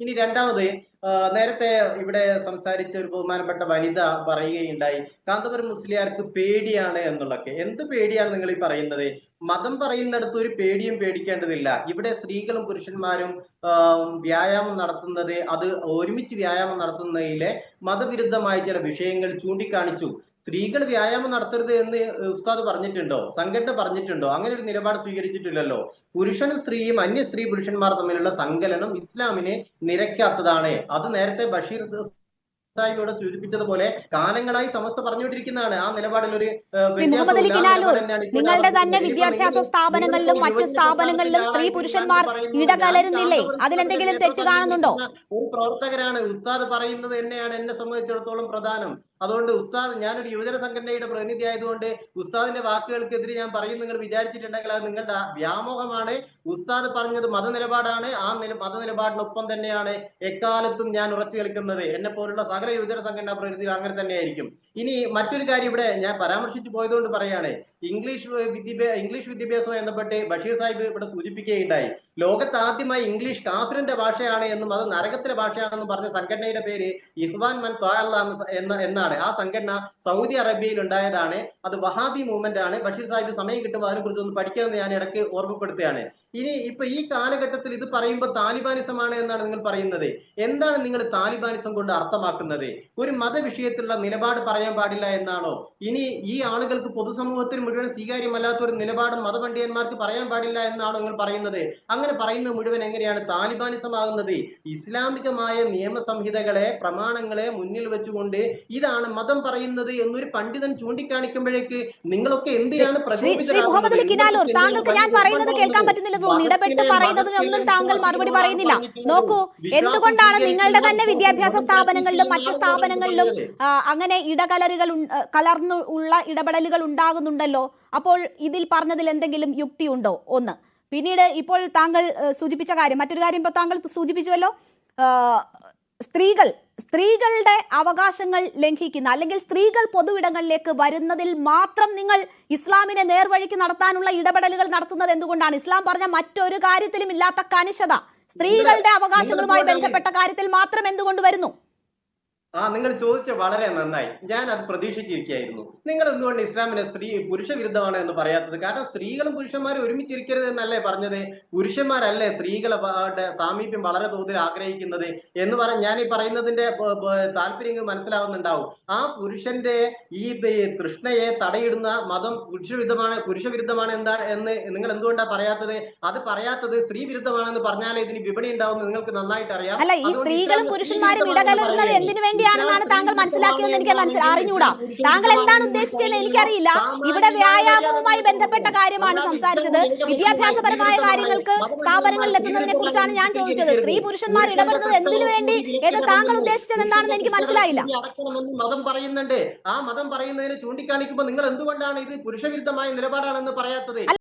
ഇനി രണ്ടാമത് നേരത്തെ ഇവിടെ സംസാരിച്ച ഒരു ബഹുമാനപ്പെട്ട വനിത പറയുകയുണ്ടായി കാന്തപുരം മുസ്ലിയാർക്ക് പേടിയാണ് എന്നുള്ളൊക്കെ. എന്ത് പേടിയാണ് നിങ്ങൾ ഈ പറയുന്നത്? മതം പറയുന്നിടത്ത് ഒരു പേടിയും പേടിക്കേണ്ടതില്ല. ഇവിടെ സ്ത്രീകളും പുരുഷന്മാരും വ്യായാമം നടത്തുന്നത് അത് ഒരുമിച്ച് വ്യായാമം നടത്തുന്നതിലെ മതവിരുദ്ധമായ ചില വിഷയങ്ങൾ ചൂണ്ടിക്കാണിച്ചു. സ്ത്രീകൾ വ്യായാമം നടത്തരുത് എന്ന് ഉസ്താദ് പറഞ്ഞിട്ടുണ്ടോ? സംഘടന പറഞ്ഞിട്ടുണ്ടോ? അങ്ങനെ ഒരു നിലപാട് സ്വീകരിച്ചിട്ടില്ലല്ലോ. പുരുഷനും സ്ത്രീയും അന്യ സ്ത്രീ പുരുഷന്മാർ തമ്മിലുള്ള സങ്കലനം ഇസ്ലാമിനെ നിരക്കാത്തതാണ്. അത് നേരത്തെ ബഷീർ സാഹിബിയോട് സൂചിപ്പിച്ചതുപോലെ കാലങ്ങളായി സമസ്ത പറഞ്ഞുകൊണ്ടിരിക്കുന്നതാണ്. ആ നിലപാടിൽ ഒരു മുഹമ്മദ് അലി കിനാലൂർ നിങ്ങളുടെ തന്നെ വിദ്യാഭ്യാസ സ്ഥാപനങ്ങളിലും മറ്റ് സ്ഥാപനങ്ങളിലും സ്ത്രീ പുരുഷന്മാർ ഇടകലരുന്നില്ലേ? അതിലെന്തെങ്കിലും തെറ്റ് കാണുന്നുണ്ടോ? ഒരു പ്രവർത്തകരാണ്. ഉസ്താദ് പറയുന്നത് തന്നെയാണ് എന്നെ സംബന്ധിച്ചിടത്തോളം പ്രധാനം. അതുകൊണ്ട് ഉസ്താദ് ഞാനൊരു യുവജന സംഘടനയുടെ പ്രതിനിധി ആയതുകൊണ്ട് ഉസ്താദിന്റെ വാക്കുകൾക്കെതിരെ ഞാൻ പറയും നിങ്ങൾ വിചാരിച്ചിട്ടുണ്ടെങ്കിൽ അത് നിങ്ങളുടെ വ്യാമോഹമാണ്. ഉസ്താദ് പറഞ്ഞത് മതനിലപാടാണ്. ആ നില മതനിലപാടിനൊപ്പം തന്നെയാണ് എക്കാലത്തും ഞാൻ ഉറച്ചു നിൽക്കുന്നത്. എന്നെ പോലുള്ള സകല യുവജന സംഘടനാ പ്രകൃതിയിൽ അങ്ങനെ തന്നെയായിരിക്കും. ഇനി മറ്റൊരു കാര്യം ഇവിടെ ഞാൻ പരാമർശിച്ചു പോയതുകൊണ്ട് പറയാണ്. ഇംഗ്ലീഷ് വിദ്യാഭ്യാസ ഇംഗ്ലീഷ് വിദ്യാഭ്യാസവുമായി ബന്ധപ്പെട്ട് ബഷീർ സാഹിബ് ഇവിടെ സൂചിപ്പിക്കുകയുണ്ടായി. ലോകത്ത് ആദ്യമായി ഇംഗ്ലീഷ് കാഫിറിന്റെ ഭാഷയാണ് എന്നും അത് നരകത്തിലെ ഭാഷയാണെന്നും പറഞ്ഞ സംഘടനയുടെ പേര് ഇഹ്വാൻ മൻ എന്ന എന്നാണ്. ആ സംഘടന സൗദി അറേബ്യയിൽ ഉണ്ടായതാണ്. അത് വഹാബി മൂവ്മെന്റ് ആണ്. ബഷീർ സാഹിബ് സമയം കിട്ടുമ്പോൾ അതിനെ കുറിച്ച് ഒന്ന് പഠിക്കണമെന്ന് ഞാൻ ഇടയ്ക്ക് ഓർമ്മപ്പെടുത്തുകയാണ്. ഇനി ഇപ്പൊ ഈ കാലഘട്ടത്തിൽ ഇത് പറയുമ്പോൾ താലിബാനിസമാണ് എന്നാണ് നിങ്ങൾ പറയുന്നത്. എന്താണ് നിങ്ങൾ താലിബാനിസം കൊണ്ട് അർത്ഥമാക്കുന്നത്? ഒരു മതവിഷയത്തിലുള്ള നിലപാട് പറയാൻ പാടില്ല എന്നാണോ? ഇനി ഈ ആളുകൾക്ക് പൊതുസമൂഹത്തിന് മുഴുവൻ സ്വീകാര്യമല്ലാത്ത ഒരു നിലപാടും മതപണ്ഡിതന്മാർക്ക് പറയാൻ പാടില്ല എന്നാണോ നിങ്ങൾ പറയുന്നത്? അങ്ങനെ പറയുന്നത് മുഴുവൻ എങ്ങനെയാണ് താലിബാനിസമാകുന്നത്? ഇസ്ലാമികമായ നിയമസംഹിതകളെ പ്രമാണങ്ങളെ മുന്നിൽ വെച്ചുകൊണ്ട് ഇതാണ് മതം പറയുന്നത് എന്നൊരു പണ്ഡിതൻ ചൂണ്ടിക്കാണിക്കുമ്പോഴേക്ക് നിങ്ങളൊക്കെ എന്തിനാണ് താങ്കൾക്ക് ഞാൻ പറയുന്നത് കേൾക്കാൻ പറ്റുന്നില്ല തോന്നുന്നു. ഇടപെട്ട് പറയുന്നതിനൊന്നും താങ്കൾ മറുപടി പറയുന്നില്ല. നോക്കൂ എന്തുകൊണ്ടാണ് നിങ്ങളുടെ തന്നെ വിദ്യാഭ്യാസ സ്ഥാപനങ്ങളിലും മറ്റു സ്ഥാപനങ്ങളിലും അങ്ങനെ ഇടകലരുകൾ ആ, കലർന്നു ഉള്ള ഇടപെടലുകൾ ഉണ്ടാകുന്നുണ്ടല്ലോ. അപ്പോൾ ഇതിൽ പറഞ്ഞതിൽ എന്തെങ്കിലും യുക്തി ഉണ്ടോ? ഒന്ന്. പിന്നീട് ഇപ്പോൾ താങ്കൾ സൂചിപ്പിച്ച കാര്യം മറ്റൊരു കാര്യം ഇപ്പോൾ താങ്കൾ സൂചിപ്പിച്ചുവല്ലോ. സ്ത്രീകൾ സ്ത്രീകളുടെ അവകാശങ്ങൾ ലംഘിക്കുന്ന അല്ലെങ്കിൽ സ്ത്രീകൾ പൊതുവിടങ്ങളിലേക്ക് വരുന്നതിൽ മാത്രം നിങ്ങൾ ഇസ്ലാമിനെ നേർവഴിക്ക് നടത്താനുള്ള ഇടപെടലുകൾ നടത്തുന്നത് എന്തുകൊണ്ടാണ്? ഇസ്ലാം പറഞ്ഞ മറ്റൊരു കാര്യത്തിലും ഇല്ലാത്ത കണിശത സ്ത്രീകളുടെ അവകാശങ്ങളുമായി ബന്ധപ്പെട്ട കാര്യത്തിൽ മാത്രം എന്തുകൊണ്ട് വരുന്നു? ആ നിങ്ങൾ ചോദിച്ച വളരെ നന്നായി. ഞാൻ അത് പ്രതീക്ഷിച്ചിരിക്കുകയായിരുന്നു. നിങ്ങൾ എന്തുകൊണ്ട് ഇസ്ലാമിനെ സ്ത്രീ പുരുഷ വിരുദ്ധമാണ് എന്ന് പറയാത്തത്? കാരണം സ്ത്രീകളും പുരുഷന്മാരും ഒരുമിച്ചിരിക്കരുത് എന്നല്ലേ പറഞ്ഞത്? പുരുഷന്മാരല്ലേ സ്ത്രീകളുടെ സാമീപ്യം വളരെ തോതിൽ ആഗ്രഹിക്കുന്നത് എന്ന് പറഞ്ഞ ഞാൻ ഈ പറയുന്നതിന്റെ താല്പര്യം താല്പര്യങ്ങൾ മനസ്സിലാവുന്നുണ്ടാവും. ആ പുരുഷന്റെ ഈ കൃഷ്ണയെ തൃഷ്ണയെ തടയിടുന്ന മതം പുരുഷവിരുദ്ധമാണ് പുരുഷവിരുദ്ധമാണ് എന്താ എന്ന് നിങ്ങൾ എന്തുകൊണ്ടാണ് പറയാത്തത്? അത് പറയാത്തത് സ്ത്രീ വിരുദ്ധമാണെന്ന് പറഞ്ഞാലേ ഇതിന് വിപണി ഉണ്ടാവും നിങ്ങൾക്ക് നന്നായിട്ട് അറിയാം. സ്ത്രീകളും പുരുഷന്മാരും. എന്തിനു വേണ്ടിയാണെന്നാണ് താങ്കൾ മനസ്സിലാക്കിയതെന്ന് എനിക്ക് മനസ്സിൽ അറിഞ്ഞൂടാ താങ്കൾ എന്താണ് ഉദ്ദേശിച്ചതെന്ന് എനിക്കറിയില്ല. ഇവിടെ വ്യായാമവുമായി ബന്ധപ്പെട്ട കാര്യമാണ് സംസാരിച്ചത്. വിദ്യാഭ്യാസപരമായ കാര്യങ്ങൾക്ക് സ്ഥാപനങ്ങളിൽ എത്തുന്നതിനെ കുറിച്ചാണ് ഞാൻ ചോദിച്ചത്. സ്ത്രീ പുരുഷന്മാർ ഇടപെടുന്നത് എന്തിനു വേണ്ടി എന്ന് താങ്കൾ ഉദ്ദേശിച്ചത് എന്താണെന്ന് എനിക്ക് മനസ്സിലായില്ല. മതം പറയുന്നുണ്ട്. ആ മതം പറയുന്നതിനെ ചൂണ്ടിക്കാണിക്കുമ്പോൾ നിങ്ങൾ എന്തുകൊണ്ടാണ് ഇത് പുരുഷവിരുദ്ധമായ നിലപാടാണെന്ന് പറയാത്തത്?